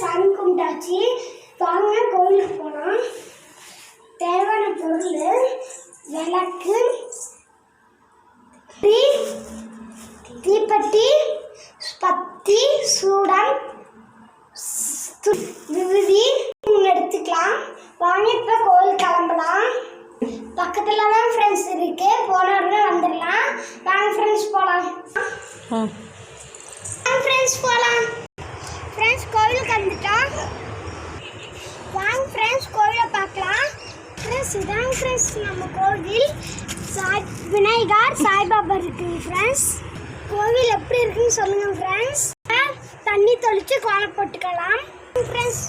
சாமி கும்பிட்டாச்சு. வாங்க கோயிலுக்கு போகலாம் தேவையான பொருள் விளக்கு தீ தீப்பெட்டி பத்தி சூடம் து- விபூதி எடுத்துக்கலாம். வாங்க இப்போ கோயில் கிளம்பலாம். பக்கத்துல தான் ஃப்ரெண்ட்ஸ் இருக்கு. போன உடனே வந்துடலாம். வாங்க ஃப்ரெண்ட்ஸ் போகலாம் ஃப்ரெண்ட்ஸ் போகலாம் ஃப்ரெண்ட்ஸ் கோயிலுக்கு வந்துட்டோம். வாங்க ஃப்ரெண்ட்ஸ் கோயிலை பார்க்கலாம். ஃப்ரெண்ட்ஸ் இதான் ஃப்ரெண்ட்ஸ் நம்ம கோவில். சாய் விநாயகர் சாய்பாபா இருக்குங்க ஃப்ரெண்ட்ஸ் கோவில் எப்படி இருக்குன்னு சொல்லுங்க ஃப்ரெண்ட்ஸ் தண்ணி தெளித்து கோலம் போட்டுக்கலாம். ஃப்ரெண்ட்ஸ்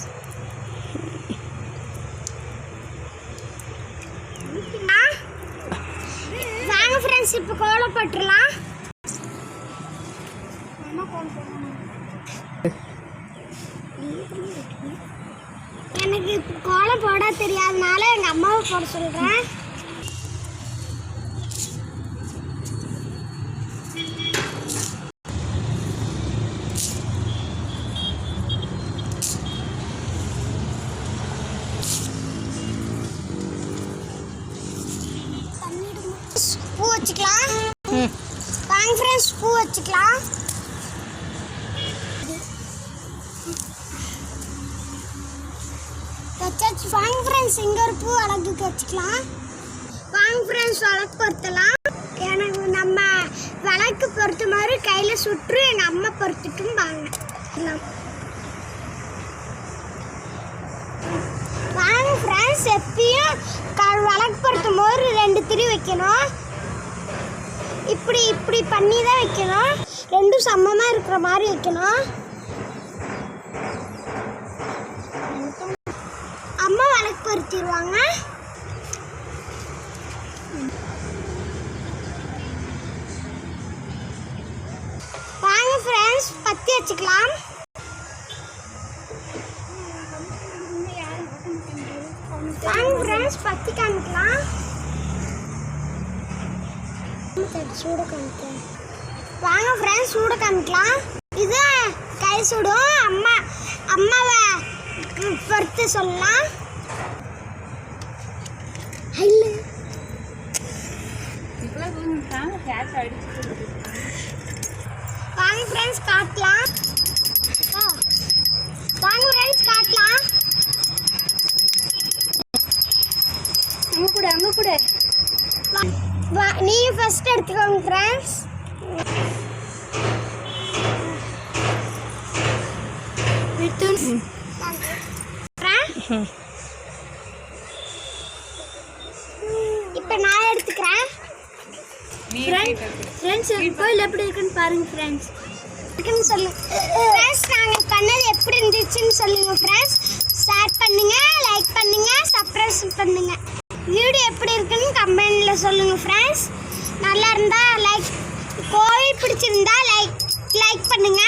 வாங்க ஃப்ரெண்ட்ஸ் இப்போ கோலம் போட்டுடலாம். எனக்கு கோலம் போட தெரியாதனால எங்கள் அம்மாவை போட சொல்கிறேன் பூ வச்சுக்கலாம். வாங்க ஃப்ரெண்ட்ஸ் பூ வச்சுக்கலாம். சர்ச் வாங்க ஃப்ரெண்ட்ஸ் இங்கே ஒரு பூ அழகுக்கு வச்சுக்கலாம். வாங்க ஃப்ரெண்ட்ஸ் விளக்கு பொருத்தலாம். எனக்கு நம்ம விளக்கு பொறுத்த மாதிரி கையில் சுற்று எங்கள் அம்மா பொறுத்துட்டும் வாங்க. வாங்க ஃப்ரெண்ட்ஸ் எப்பயும் க விளக்கு பொருத்தும் போது ரெண்டு திரி வைக்கணும். இப்படி இப்படி பண்ணி தான் வைக்கணும். ரெண்டும் சமமாக இருக்கிற மாதிரி வைக்கணும். பறிச்சிருவாங்க பருத்திடுவாங்க வாங்க ஃப்ரெண்ட்ஸ் பத்தி வச்சுக்கலாம். வாங்க ஃப்ரெண்ட்ஸ் பத்தி காமிக்கலாம். சூட காமிக்கலாம் வாங்க ஃப்ரெண்ட்ஸ் சூட காமிக்கலாம். இது கை சுடும். அம்மா அம்மாவை பொறுத்து சொல்லலாம். வாங்க ஃப்ரெண்ட்ஸ் காட்டலாம். வாங்க ஃப்ரெண்ட்ஸ் காட்டலாம். அங்க கூட அங்க கூட. வா- வா நீ ஃபர்ஸ்ட் எடுத்துக்கோங்க ஃப்ரெண்ட்ஸ் இப்போ ஃப்ரெண்ட்ஸ் கோயில் எப்படி இருக்குன்னு பாருங்க ஃப்ரெண்ட்ஸ் இருக்குன்னு சொல்லுங்க ஃப்ரெண்ட்ஸ் நாங்கள் பண்ணது எப்படி இருந்துச்சுன்னு சொல்லுங்க ஃப்ரெண்ட்ஸ் ஷேர் பண்ணுங்க லைக் பண்ணுங்க சப்ஸ்கிரைப் பண்ணுங்க. வீடியோ எப்படி இருக்குன்னு கமெண்ட்ல சொல்லுங்க ஃப்ரெண்ட்ஸ் நல்லா இருந்தா லைக் கோவில் பிடிச்சிருந்தா லைக் லைக் பண்ணுங்க.